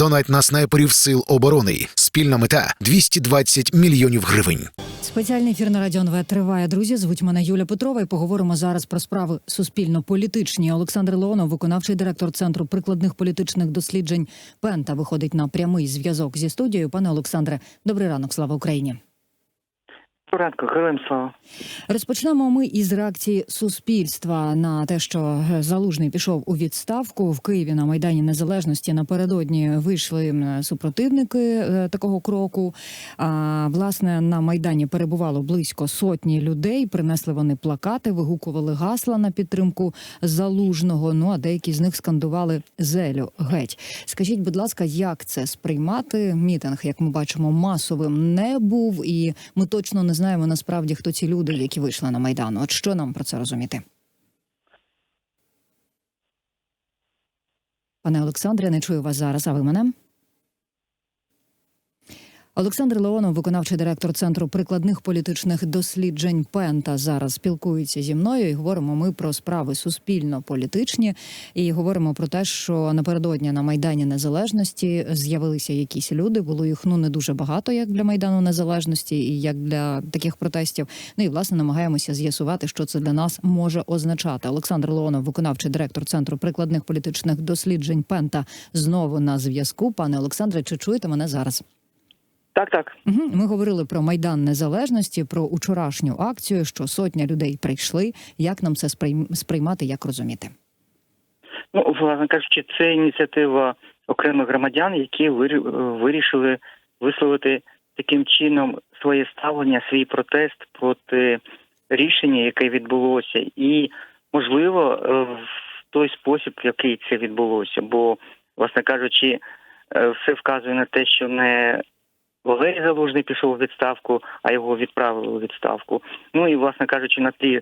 Донать на снайперів сил оборони. Спільна мета 220 мільйонів гривень. Спеціальний ефір на радіо НВ триває. Друзі, звуть мене Юля Петрова. І поговоримо зараз про справи суспільно-політичні. Олександр Леонов, виконавчий директор центру прикладних політичних досліджень Пента, виходить на прямий зв'язок зі студією. Пане Олександре, добрий ранок. Слава Україні. Ранку, героям слава. Розпочнемо ми із реакції суспільства на те, що залужний пішов у відставку в Києві на майдані Незалежності. Напередодні вийшли супротивники е, такого кроку. А власне на майдані перебувало близько сотні людей. Принесли вони плакати, вигукували гасла на підтримку залужного. Ну а деякі з них скандували зелю геть. Скажіть, будь ласка, як це сприймати? Мітинг, як ми бачимо, масовим не був, і ми точно не знаємо насправді, хто ці люди, які вийшли на майдан. От що нам про це розуміти? Пане Олександре, не чую вас зараз. А ви мене? Олександр Леонов, виконавчий директор центру прикладних політичних досліджень Пента, зараз спілкується зі мною. і Говоримо ми про справи суспільно-політичні і говоримо про те, що напередодні на майдані Незалежності з'явилися якісь люди. Було їх ну не дуже багато, як для майдану Незалежності, і як для таких протестів. Ну і власне намагаємося з'ясувати, що це для нас може означати. Олександр Леонов, виконавчий директор центру прикладних політичних досліджень Пента, знову на зв'язку. Пане Олександре, чи чуєте мене зараз? Так, так. Угу. Ми говорили про майдан незалежності, про учорашню акцію, що сотня людей прийшли. Як нам це сприйм- сприймати, як розуміти? Ну, власне кажучи, це ініціатива окремих громадян, які вирі- вирішили висловити таким чином своє ставлення, свій протест проти рішення, яке відбулося, і можливо е, в той спосіб, в який це відбулося. Бо, власне кажучи, е, все вказує на те, що не Валерій Залужний пішов у відставку, а його відправили у відставку. Ну і, власне кажучи, на тлі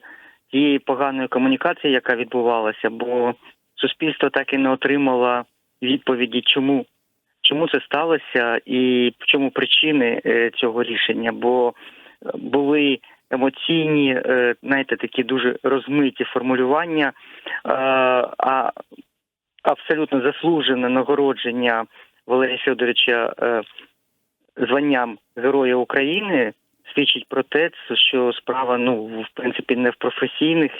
тієї поганої комунікації, яка відбувалася, бо суспільство так і не отримало відповіді, чому чому це сталося, і в чому причини е, цього рішення. Бо е, були емоційні, е, знаєте, такі дуже розмиті формулювання, а абсолютно заслужене нагородження Валерія Федоровича званням Героя України свідчить про те, що справа ну в принципі не в професійних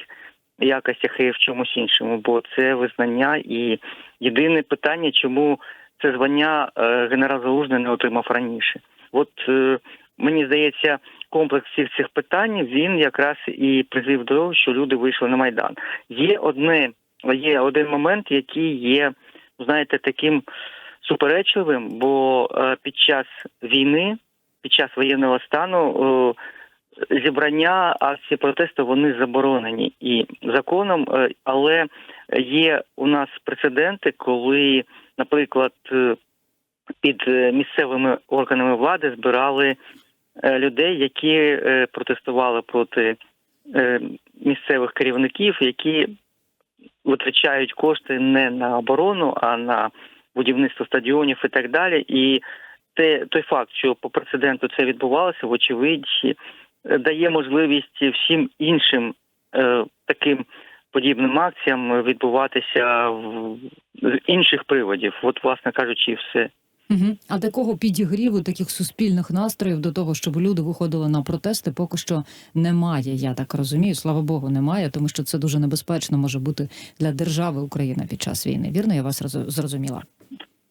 якостях, й в чомусь іншому, бо це визнання і єдине питання, чому це звання е, генерал Залужний не отримав раніше. От е, мені здається, комплекс всіх цих питань він якраз і призвів до того, що люди вийшли на майдан. Є одне, є один момент, який є, знаєте, таким суперечливим, бо е, під час війни, під час воєнного стану е, зібрання акції протесту вони заборонені і законом, е, але є у нас прецеденти, коли, наприклад, під місцевими органами влади збирали людей, які протестували проти місцевих керівників, які витрачають кошти не на оборону, а на будівництво стадіонів і так далі. І те, той факт, що по прецеденту це відбувалося, вочевидь, дає можливість всім іншим е, таким подібним акціям відбуватися в з інших приводів. От, власне кажучи, все. Угу. А такого підігріву, таких суспільних настроїв до того, щоб люди виходили на протести, поки що немає. Я так розумію. Слава Богу, немає, тому що це дуже небезпечно може бути для держави Україна під час війни. Вірно, я вас роз- зрозуміла.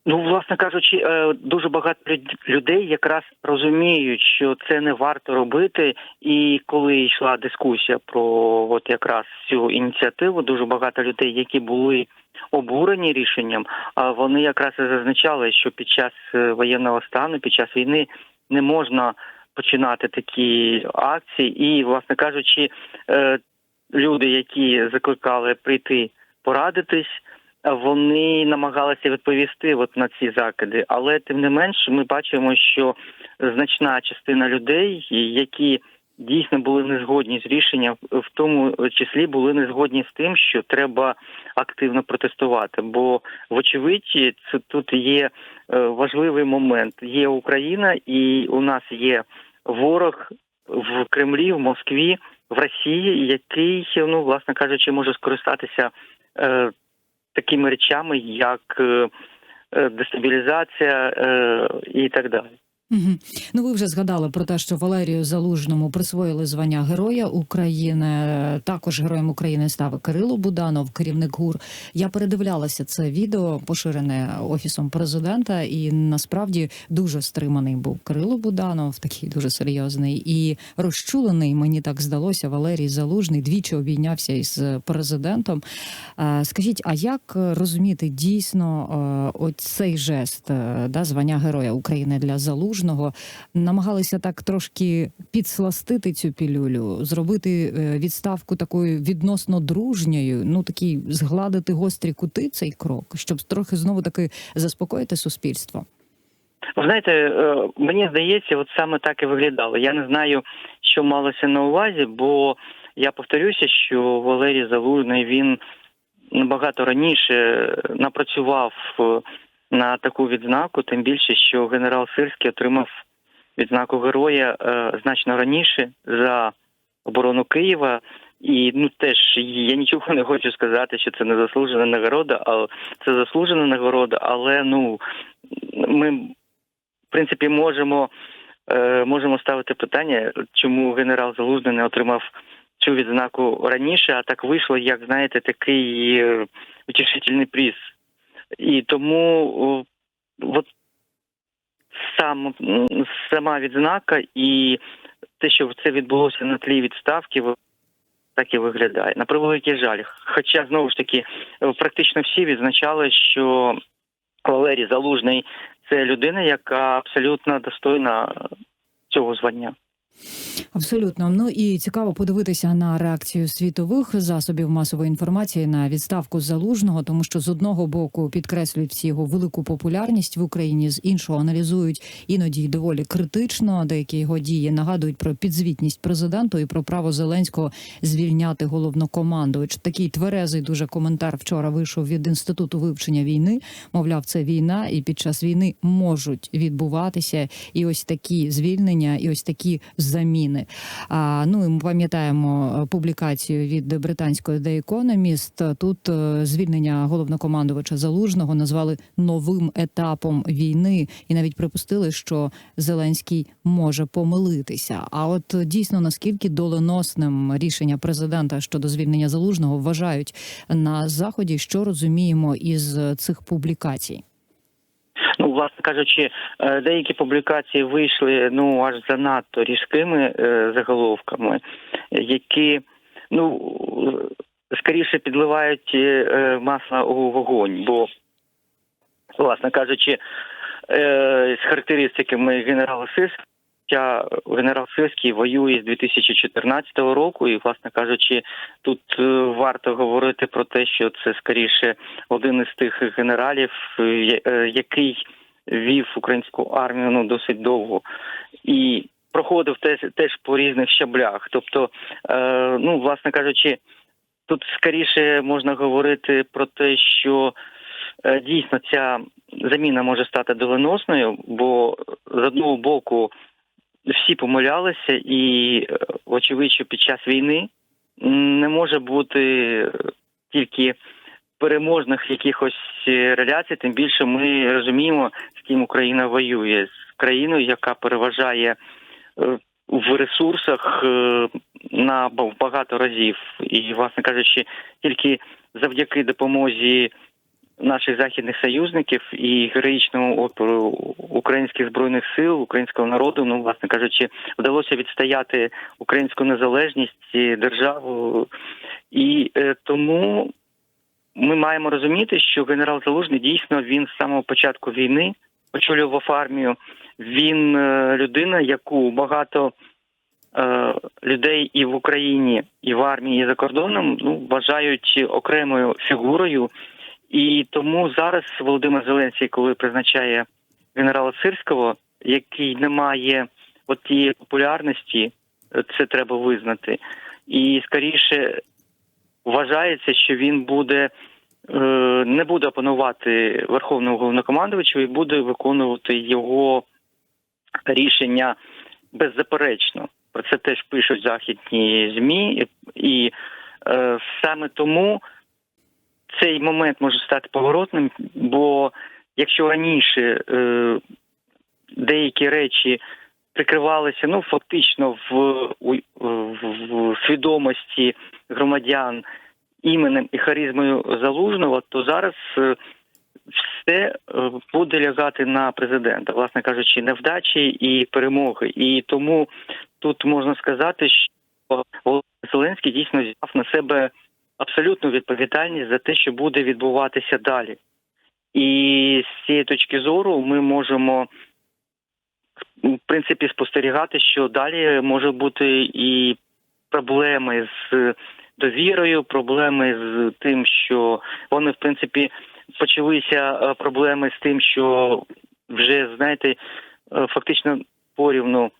Ну, власне кажучи, е, дуже багато люд- людей якраз розуміють, що це не варто робити. І коли йшла дискусія про от якраз цю ініціативу, дуже багато людей, які були обурені рішенням, вони якраз і зазначали, що під час е, воєнного стану, під час війни не можна починати такі акції. І, власне кажучи, е, люди, які закликали прийти порадитись вони намагалися відповісти от на ці закиди, але тим не менш, ми бачимо, що значна частина людей, які дійсно були не згодні з рішенням, в тому числі були не згодні з тим, що треба активно протестувати. Бо, вочевидь, це тут є е, важливий момент. Є Україна, і у нас є ворог в Кремлі, в Москві, в Росії, який, ну власне кажучи, може скористатися. Такими речами, як е, е, дестабілізація е, і так далі. Угу. Ну, ви вже згадали про те, що Валерію Залужному присвоїли звання Героя України. Також героєм України став Кирило Буданов, керівник ГУР. Я передивлялася це відео, поширене офісом президента, і насправді дуже стриманий був Кирило Буданов, такий дуже серйозний і розчулений. Мені так здалося. Валерій Залужний двічі обійнявся із президентом. Е, Скажіть, а як розуміти дійсно е, оцей жест е, да, звання Героя України для Залужного? Намагалися так трошки підсластити цю пілюлю, зробити е, відставку такою відносно дружньою, ну такий згладити гострі кути цей крок, щоб трохи знову таки заспокоїти суспільство. Ви знаєте, е, мені здається, от саме так і виглядало. Я не знаю, що малося на увазі, бо я повторюся, що Валерій Залужний він набагато раніше напрацював е, на таку відзнаку, тим більше, що генерал Сирський отримав відзнаку героя е, значно раніше за оборону Києва. І ну теж я нічого не хочу сказати, що це не заслужена нагорода, а це заслужена нагорода, але ну ми в принципі можемо, е, можемо ставити питання, чому генерал Залужний не отримав цю відзнаку раніше, а так вийшло, як знаєте, такий е, утішительний приз. І тому от сам сама відзнака і те, що це відбулося на тлі відставки, так і виглядає. На превеликий жаль. Хоча знову ж таки практично всі відзначали, що Валерій Залужний це людина, яка абсолютно достойна цього звання. Абсолютно. Ну і цікаво подивитися на реакцію світових засобів масової інформації на відставку залужного, тому що з одного боку підкреслюють всі його велику популярність в Україні, з іншого аналізують іноді доволі критично деякі його дії. Нагадують про підзвітність президенту і про право Зеленського звільняти головнокомандувач. Такий тверезий дуже коментар вчора вийшов від інституту вивчення війни. Мовляв, це війна, і під час війни можуть відбуватися і ось такі звільнення, і ось такі заміни. А ну і ми пам'ятаємо е, публікацію від британської The Economist. Тут е, звільнення головнокомандувача залужного назвали новим етапом війни, і навіть припустили, що Зеленський може помилитися. А от е, дійсно наскільки доленосним рішення президента щодо звільнення залужного вважають на заході, що розуміємо із цих публікацій. Власне кажучи, е, деякі публікації вийшли ну аж занадто різкими е, заголовками, які ну скоріше підливають е, масло у вогонь, бо, власне кажучи, з характеристиками генерала Сирського, генерал Сирський воює з 2014 року, і, власне кажучи, тут варто говорити про те, що це скоріше один із тих генералів, який вів українську армію ну досить довго і проходив теж теж по різних щаблях. Тобто, е, ну власне кажучи, тут скоріше можна говорити про те, що е, дійсно ця заміна може стати доленосною, бо з одного боку всі помилялися, і е, очевидь, що під час війни не може бути тільки переможних якихось е, реляцій, тим більше ми розуміємо, з ким Україна воює з країною, яка переважає е, в ресурсах е, на ба- багато разів, і, власне кажучи, тільки завдяки допомозі наших західних союзників і героїчному опору українських збройних сил, українського народу, ну власне кажучи, вдалося відстояти українську незалежність, державу, і е, тому ми маємо розуміти, що генерал Залужний дійсно він з самого початку війни очолював армію. Він е, людина, яку багато е, людей і в Україні, і в армії, і за кордоном ну вважають окремою фігурою. І тому зараз Володимир Зеленський, коли призначає генерала Сирського, який не має от тієї популярності, е, це треба визнати. І скоріше вважається, що він буде е, не буде опанувати верховному головнокомандувачу і буде виконувати його рішення беззаперечно. Про це теж пишуть західні змі, і е, саме тому цей момент може стати поворотним, бо якщо раніше е, деякі речі прикривалися, ну фактично в, в, в свідомості громадян іменем і харизмою залужного, то зараз е, все е, буде лягати на президента, власне кажучи, невдачі і перемоги. І тому тут можна сказати, що Зеленський дійсно взяв на себе абсолютну відповідальність за те, що буде відбуватися далі. І з цієї точки зору ми можемо в принципі спостерігати, що далі може бути і проблеми з довірою, проблеми з тим, що вони в принципі почалися е, проблеми з тим, що вже знаєте, е, фактично порівну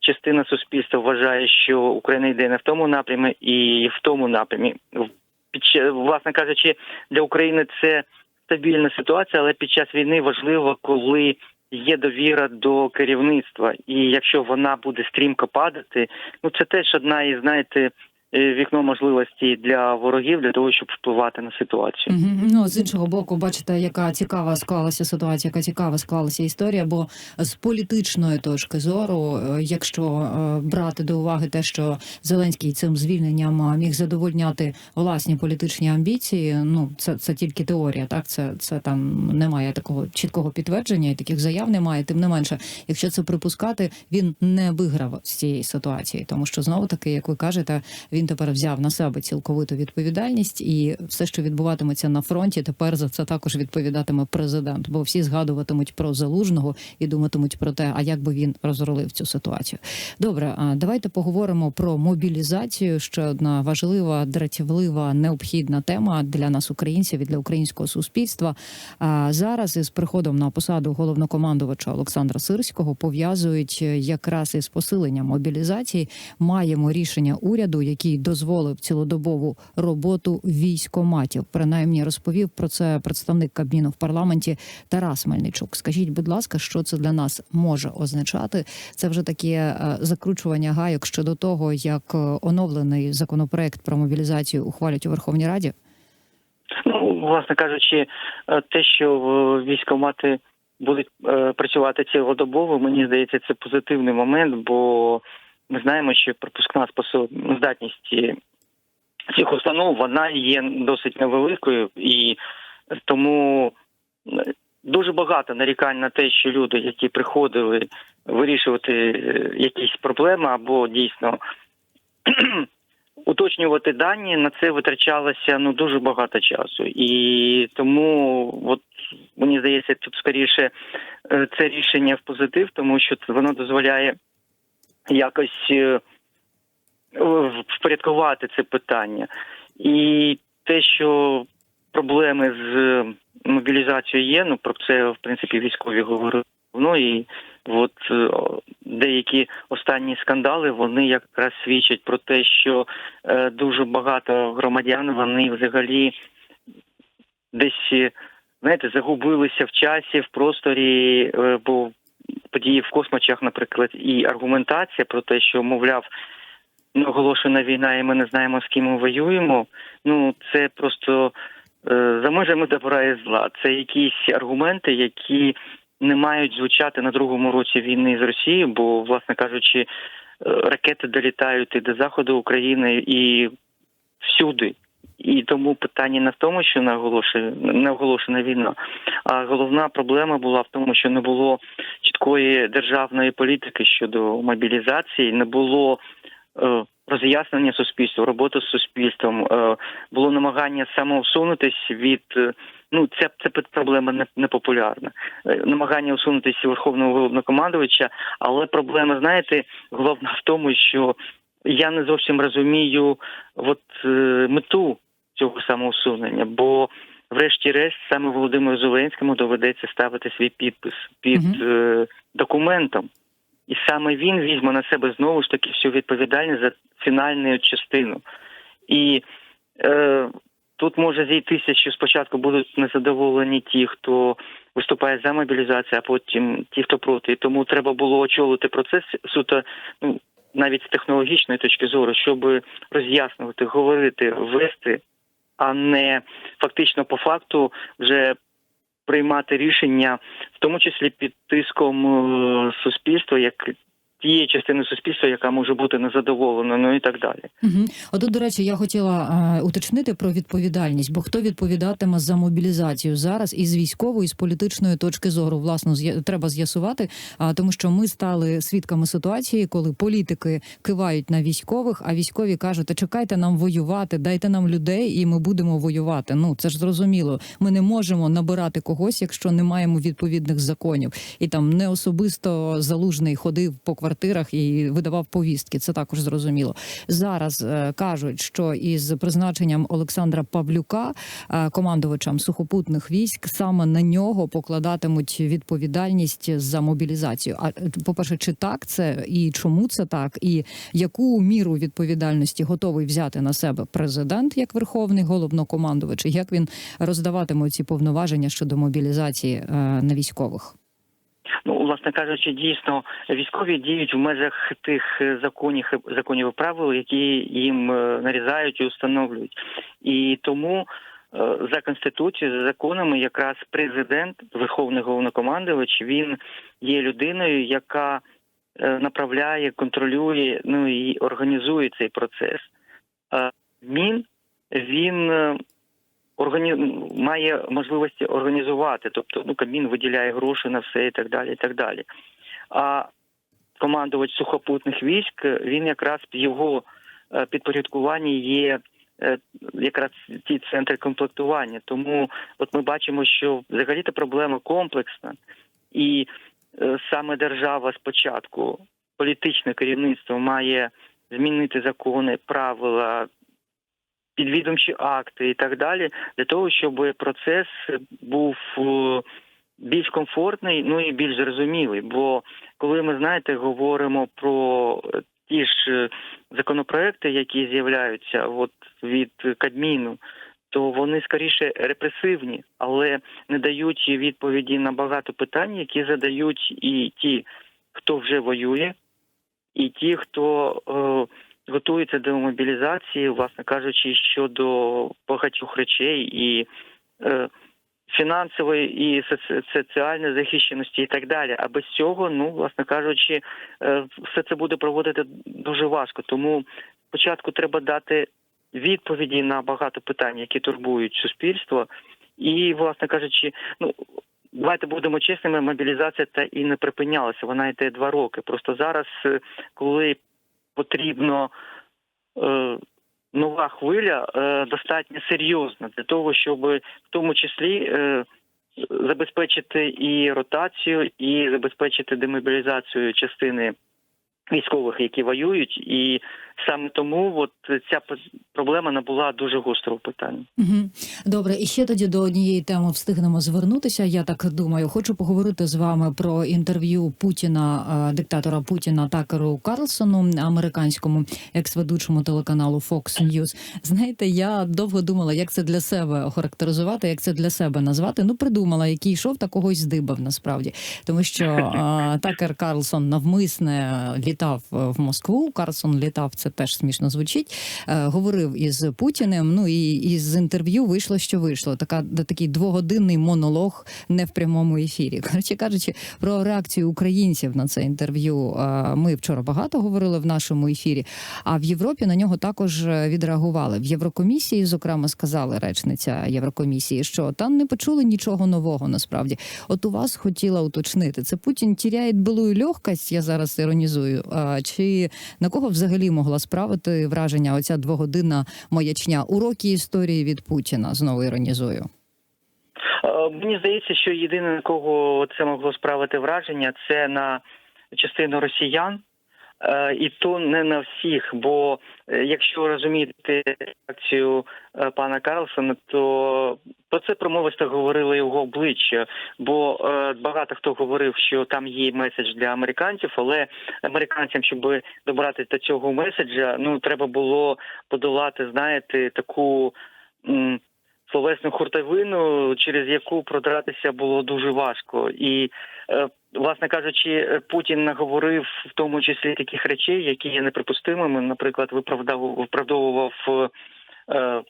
частина суспільства вважає, що Україна йде не в тому напрямі і в тому напрямі. Власне кажучи, для України це стабільна ситуація, але під час війни важливо, коли є довіра до керівництва, і якщо вона буде стрімко падати, ну це теж одна із знаєте вікно можливостей для ворогів для того, щоб впливати на ситуацію. Мгм. Ну з іншого боку, бачите, яка цікава склалася ситуація, яка цікава склалася історія. Бо з політичної точки зору, е, якщо е, брати до уваги те, що Зеленський цим звільненням міг задовольняти власні політичні амбіції, ну це, це тільки теорія, так це, це там немає такого чіткого підтвердження, і таких заяв немає. Тим не менше, якщо це припускати, він не виграв з цієї ситуації, тому що знову таки, як ви кажете, він тепер взяв на себе цілковиту відповідальність, і все, що відбуватиметься на фронті, тепер за це також відповідатиме президент. Бо всі згадуватимуть про залужного і думатимуть про те, а як би він розрулив цю ситуацію. Добре, а давайте поговоримо про мобілізацію. Ще одна важлива, дратівлива, необхідна тема для нас, українців і для українського суспільства. А зараз із приходом на посаду головнокомандувача Олександра Сирського пов'язують якраз із посиленням мобілізації. Маємо рішення уряду, який дозволив цілодобову роботу військоматів. Принаймні розповів про це представник Кабміну в парламенті Тарас Мельничук. Скажіть, будь ласка, що це для нас може означати? Це вже таке е, закручування гайок щодо того, як е, оновлений законопроект про мобілізацію ухвалять у Верховній Раді. Ну, власне кажучи, е, те, що військомати будуть працювати цілодобово, мені здається, це позитивний момент, бо ми знаємо, що пропускна здатність цих установ вона є досить невеликою, і тому е, дуже багато нарікань на те, що люди, які приходили вирішувати е, якісь проблеми або дійсно уточнювати дані, на це витрачалося ну дуже багато часу. І тому, от мені здається, тут скоріше е, це рішення в позитив, тому що воно дозволяє якось е, впорядкувати це питання. І те, що проблеми з мобілізацією є, ну про це в принципі військові говорили. Ну і от е, деякі останні скандали вони якраз свідчать про те, що е, дуже багато громадян вони взагалі десь е, знаєте загубилися в часі, в просторі, е, бо події в космочах, наприклад, і аргументація про те, що мовляв. не Оголошена війна, і ми не знаємо, з ким ми воюємо. Ну це просто е, за межами добра і зла. Це якісь аргументи, які не мають звучати на другому році війни з Росією, бо, власне кажучи, е, ракети долітають і до заходу України і всюди. І тому питання не в тому, що не оголошена, не війна, а головна проблема була в тому, що не було чіткої державної політики щодо мобілізації, не було е, роз'яснення суспільству, роботи з суспільством, е, було намагання самоусунутись від е, ну це це проблема не, не. Е, Намагання усунутися верховного головнокомандувача, але проблема, знаєте, головна в тому, що я не зовсім розумію от е, мету цього самоусунення, бо. Врешті-решт, саме Володимиру Зеленському доведеться ставити свій підпис під е, документом, і саме він візьме на себе знову ж таки всю відповідальність за фінальну частину. І е, тут може зійтися, що спочатку будуть незадоволені ті, хто виступає за мобілізацію, а потім ті, хто проти. І тому треба було очолити процес суто ну, навіть з технологічної точки зору, щоб роз'яснювати, говорити, вести, а не фактично по факту вже приймати рішення, в тому числі під тиском е, суспільства, як тієї частини суспільства, яка може бути незадоволена, ну і так далі. Угу. Отут, до речі, я хотіла е, уточнити про відповідальність, бо хто відповідатиме за мобілізацію зараз із військової, з політичної точки зору, власно, треба з'ясувати, а тому, що ми стали свідками ситуації, коли політики кивають на військових, а військові кажуть: «Та чекайте нам воювати, дайте нам людей, і ми будемо воювати. Ну це ж зрозуміло. Ми не можемо набирати когось, якщо не маємо відповідних законів. І там не особисто залужний ходив по квартирах і видавав повістки. Це також зрозуміло. Зараз е, кажуть, що із призначенням Олександра Павлюка, е, командувачем сухопутних військ, саме на нього покладатимуть відповідальність за мобілізацію. А е, по-перше, чи так це і чому це так, і яку міру відповідальності готовий взяти на себе президент як верховний головнокомандувач, і як він роздаватиме ці повноваження щодо мобілізації на військових? Ну, власне кажучи, дійсно військові діють в межах тих е, законів законів і правил, які їм е, нарізають і установлюють. І тому е, за конституцією, за законами, якраз президент, верховний головнокомандувач, він є людиною, яка направляє, контролює, ну і організує цей процес. Мін він органі... має можливості організувати, тобто ну Кабмін виділяє гроші на все і так далі. і так далі. А командувач сухопутних військ він якраз його е, підпорядкуванні є е, якраз ті центри комплектування. Тому от ми бачимо, що взагалі та проблема комплексна, і е, саме держава спочатку, політичне керівництво має змінити закони, правила, підвідомчі акти і так далі, для того, щоб процес був е, більш комфортний, ну і більш зрозумілий. Бо коли ми знаєте, говоримо про ті ж е, законопроекти, які з'являються от від Кабміну, то вони скоріше репресивні, але не дають відповіді на багато питань, які задають і ті, хто вже воює, і ті, хто е, готується до мобілізації, власне кажучи, щодо багатьох речей і е, фінансової і соціальної захищеності, і так далі. А без цього, ну власне кажучи, е, все це буде проводити дуже важко. Тому спочатку треба дати відповіді на багато питань, які турбують суспільство, і, власне кажучи, ну. Давайте будемо чесними, мобілізація та і не припинялася. Вона йде два роки. Просто зараз, е, коли потрібно е, нова хвиля, е, достатньо серйозна для того, щоб в тому числі е, забезпечити і ротацію, і забезпечити демобілізацію частини військових, які воюють, і саме тому от ця проблема набула дуже гострого питання. Угу. Добре, і ще тоді до однієї теми встигнемо звернутися. Я так думаю, хочу поговорити з вами про інтерв'ю Путіна, е, диктатора Путіна Такеру Карлсону, американському екс-ведучому телеканалу Fox News. Знаєте, я довго думала, як це для себе охарактеризувати, як це для себе назвати. Ну, придумала, який йшов, та когось здибав насправді, тому що е, Такер Карлсон навмисне літав е, в Москву. Карлсон літав, це теж смішно звучить. Е, говорив із Путіним. Ну і із інтерв'ю вийшло, що вийшло. Така такий двогодинний монолог не в прямому ефірі. Коротше кажучи, про реакцію українців на це інтерв'ю. е, Ми вчора багато говорили в нашому ефірі. А в Європі на нього також відреагували. В Єврокомісії, зокрема, сказали речниця Єврокомісії, що там не почули нічого нового. Насправді, от у вас хотіла уточнити, це Путін тіряє былую легкость, Я зараз іронізую. Чи на кого взагалі могла справити враження оця двогодинна маячня уроки історії від Путіна? Знову іронізую. Е, Мені здається, що єдине на кого це могло справити враження, це на частину росіян, і то не на всіх. Бо е, якщо розуміти реакцію е, пана Карлсона, то про це промовисто говорили його обличчя. Бо е, багато хто говорив, що там є меседж для американців, але американцям, щоб добрати до цього меседжа, ну треба було подолати, знаєте, таку. словесну хуртовину, через яку продратися було дуже важко. І, е, власне кажучи, Путін наговорив в тому числі таких речей, які є неприпустимими. Наприклад, виправдав виправдовував е,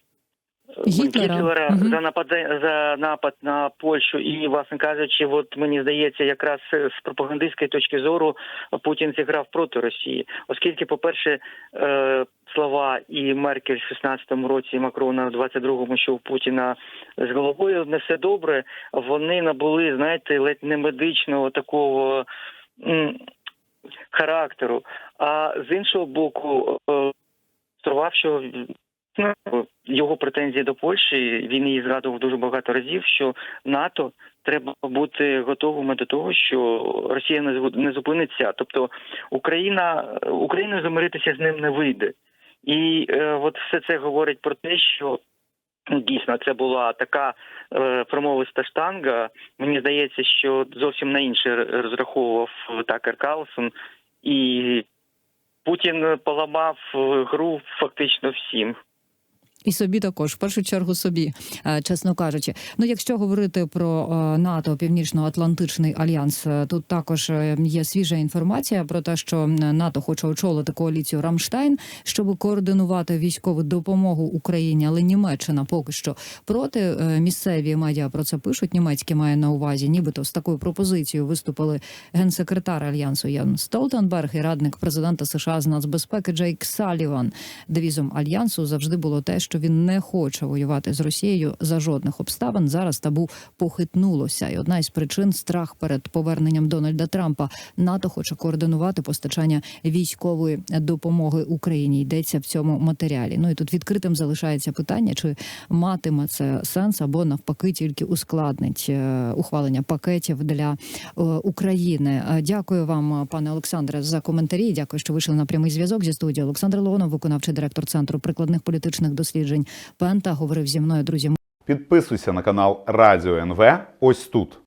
Гітлера. За напад за напад на Польщу, і власне кажучи, от мені здається, якраз з пропагандистської точки зору Путін зіграв проти Росії, оскільки, по-перше, е, слова і Меркель в 16-му році, і Макрона в 22-му, що у Путіна з головою не все добре. Вони набули, знаєте, ледь не медичного такого. Характеру, а з іншого боку, е, стрував, що ну, його претензії до Польщі, він її згадував дуже багато разів, що НАТО треба бути готовими до того, що Росія не зупиниться. Тобто Україна Україна замиритися з ним не вийде. І е, от все це говорить про те, що ну, дійсно це була така е, промовиста штанга. Мені здається, що зовсім на інше розраховував Такер Карлсон, і Путін поламав е, гру фактично всім. І собі також, в першу чергу собі, е, чесно кажучи. Ну, якщо говорити про е, НАТО, Північно-Атлантичний альянс, е, тут також є свіжа інформація про те, що НАТО хоче очолити коаліцію Рамштайн, щоб координувати військову допомогу Україні, але Німеччина поки що проти. Місцеві медіа про це пишуть. Німецькі має на увазі, нібито з такою пропозицією виступили генсекретар альянсу Ян Столтенберг і радник президента США з нацбезпеки Джейк Саліван. Девізом альянсу завжди було те, що він не хоче воювати з Росією за жодних обставин. Зараз табу похитнулося, і одна із причин страх перед поверненням Дональда Трампа. НАТО хоче координувати постачання військової допомоги Україні. Йдеться в цьому матеріалі. Ну і тут відкритим залишається питання, чи матиме це сенс або навпаки тільки ускладнить е, ухвалення пакетів для е, України. Е, Дякую вам, пане Олександре, за коментарі. Дякую, що вийшли на прямий зв'язок зі студією. Олександр Леонов, виконавчий директор центру прикладних політичних досліджень Пента, говорив зі мною. Друзі, Підписуйся на канал Радіо НВ ось тут.